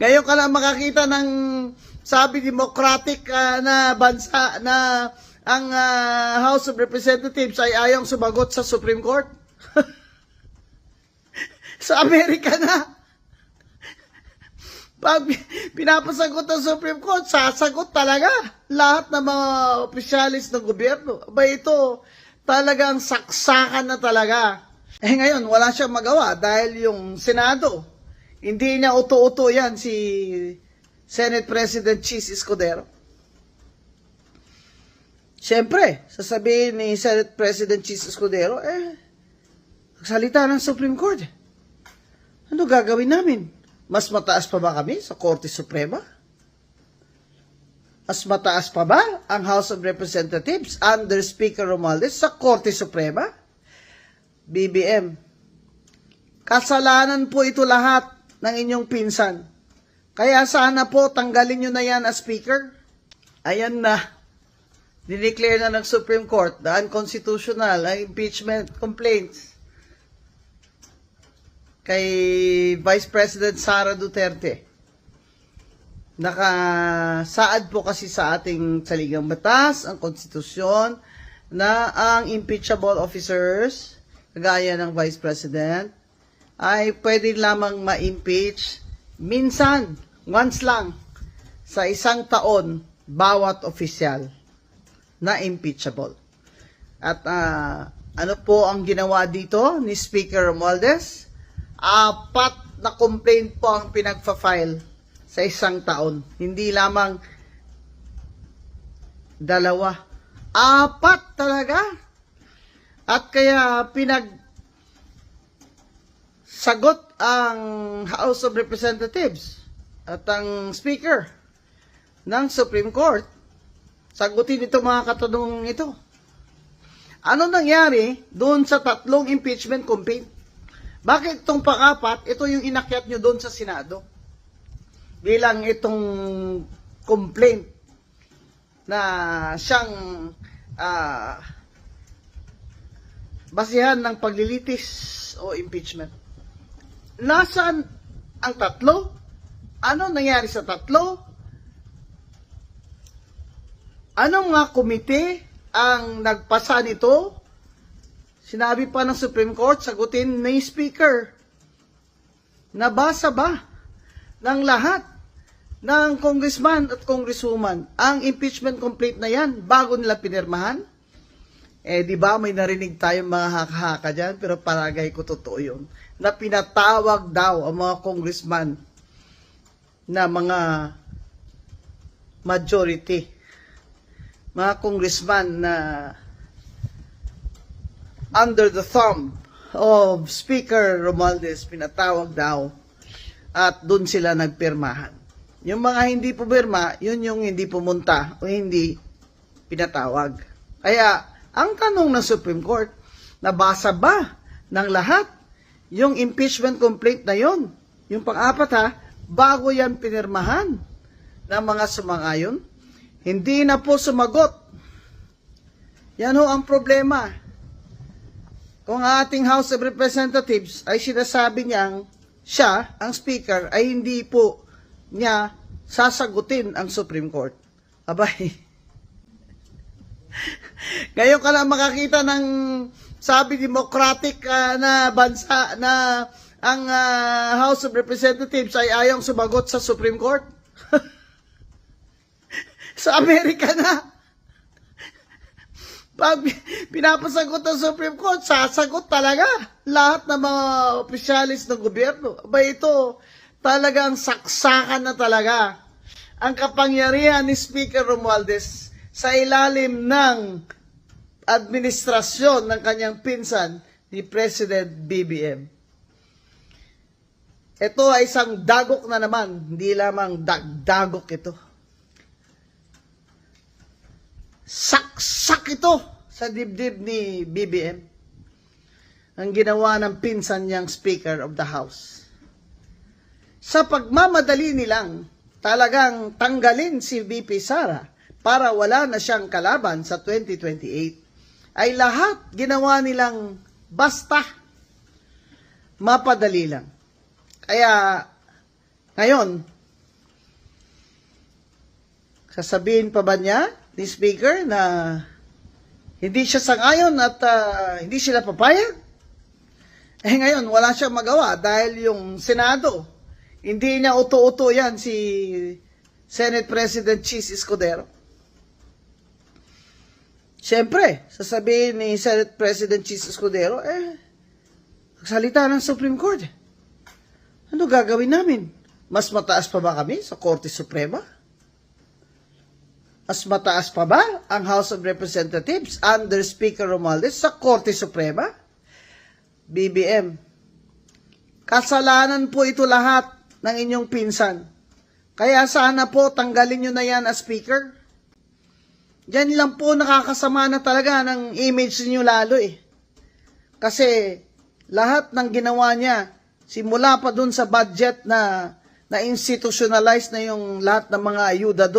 Ngayon ka lang makakita ng sabi democratic ah, na bansa na ang ah, House of Representatives ay ayong sumagot sa Supreme Court. sa Amerika na. Pag pinapasagot ng Supreme Court, sasagot talaga lahat ng mga opisyalis ng gobyerno. Aba ito, talagang saksakan na talaga. Eh ngayon, wala siyang magawa dahil yung Senado, hindi niya uto-uto yan si Senate President Cheese Escudero. Siyempre, sasabihin ni Senate President Cheese Escudero, eh, salita ng Supreme Court. Ano gagawin namin? Mas mataas pa ba kami sa Korte Suprema? Mas mataas pa ba ang House of Representatives under Speaker Romualdez sa Korte Suprema? BBM, kasalanan po ito lahat ng inyong pinsan. Kaya sana po tanggalin nyo na yan as Speaker. Ayan na. Dineclare na ng Supreme Court the unconstitutional ang impeachment complaints kay Vice President Sara Duterte. Nakasaad po kasi sa ating saligang batas, ang konstitusyon, na ang impeachable officers, kagaya ng Vice President, ay pwede lamang ma-impeach minsan, once lang, sa isang taon, bawat opisyal na impeachable. At ah, ano po ang ginawa dito ni Speaker Romualdez? Apat na complaint po ang pinagfa-file sa isang taon. Hindi lamang dalawa. Apat talaga. At kaya pinag sagot ang House of Representatives at ang Speaker ng Supreme Court. Sagutin ito mga katanungan ito. Ano nangyari doon sa tatlong impeachment complaint? Bakit itong pang-apat, ito yung inakyat nyo doon sa Senado? Bilang itong complaint na siyang ah, basihan ng paglilitis o impeachment. Nasaan ang tatlo? Ano nangyari sa tatlo? Anong mga komite ang nagpasa nito? Sinabi pa ng Supreme Court, sagutin ni Speaker. Nabasa ba ng lahat ng congressman at congresswoman ang impeachment complaint na yan bago nila pinirmahan? Eh, di ba may narinig tayong mga haka-haka dyan, pero paragay ko totoo yun, na pinatawag daw ang mga congressman na mga majority, mga congressman na under the thumb of Speaker Romualdez, pinatawag daw at doon sila nagpirmahan. Yung mga hindi pumirma, yun yung hindi pumunta o hindi pinatawag. Kaya, ang tanong ng Supreme Court, nabasa ba ng lahat yung impeachment complaint na yon? Yung pang-apat ha, bago yan pinirmahan ng mga sumangayon? Hindi na po sumagot. Yan ho ang problema. Kung ating House of Representatives ay sinasabi niyang siya, ang speaker, ay hindi po niya sasagutin ang Supreme Court. Abay, ngayon ka lang makakita ng sabi democratic ah, na bansa na ang ah, House of Representatives ay ayong sumagot sa Supreme Court. sa Amerika na. Pag pinapasagot ng Supreme Court, sasagot talaga lahat ng mga opisyalis ng gobyerno. Aba ito, talagang saksakan na talaga ang kapangyarihan ni Speaker Romualdez sa ilalim ng administrasyon ng kanyang pinsan ni President BBM. Ito ay isang dagok na naman, hindi lamang dagdagok ito. Saksak ito sa dibdib ni BBM. Ang ginawa ng pinsan niyang Speaker of the House. Sa pagmamadali nilang talagang tanggalin si VP Sara para wala na siyang kalaban sa 2028, ay lahat ginawa nilang basta mapadali lang. Kaya ngayon, Sasabihin pa ba niya, ni Speaker, na hindi siya sangayon at ah, hindi sila papayag? Eh ngayon, wala siyang magawa dahil yung Senado, hindi niya uto-uto yan si Senate President Cheese Escudero. Siyempre, sasabihin ni Senate President Cheese Escudero, eh, salita ng Supreme Court. Ano gagawin namin? Mas mataas pa ba kami sa Korte Suprema? Mas mataas pa ba ang House of Representatives under Speaker Romualdez sa Korte Suprema? BBM, kasalanan po ito lahat ng inyong pinsan. Kaya sana po tanggalin nyo na yan as Speaker. Diyan lang po nakakasama na talaga ng image niyo lalo eh. Kasi lahat ng ginawa niya, simula pa dun sa budget na na institutionalize na yung lahat ng mga ayuda doon.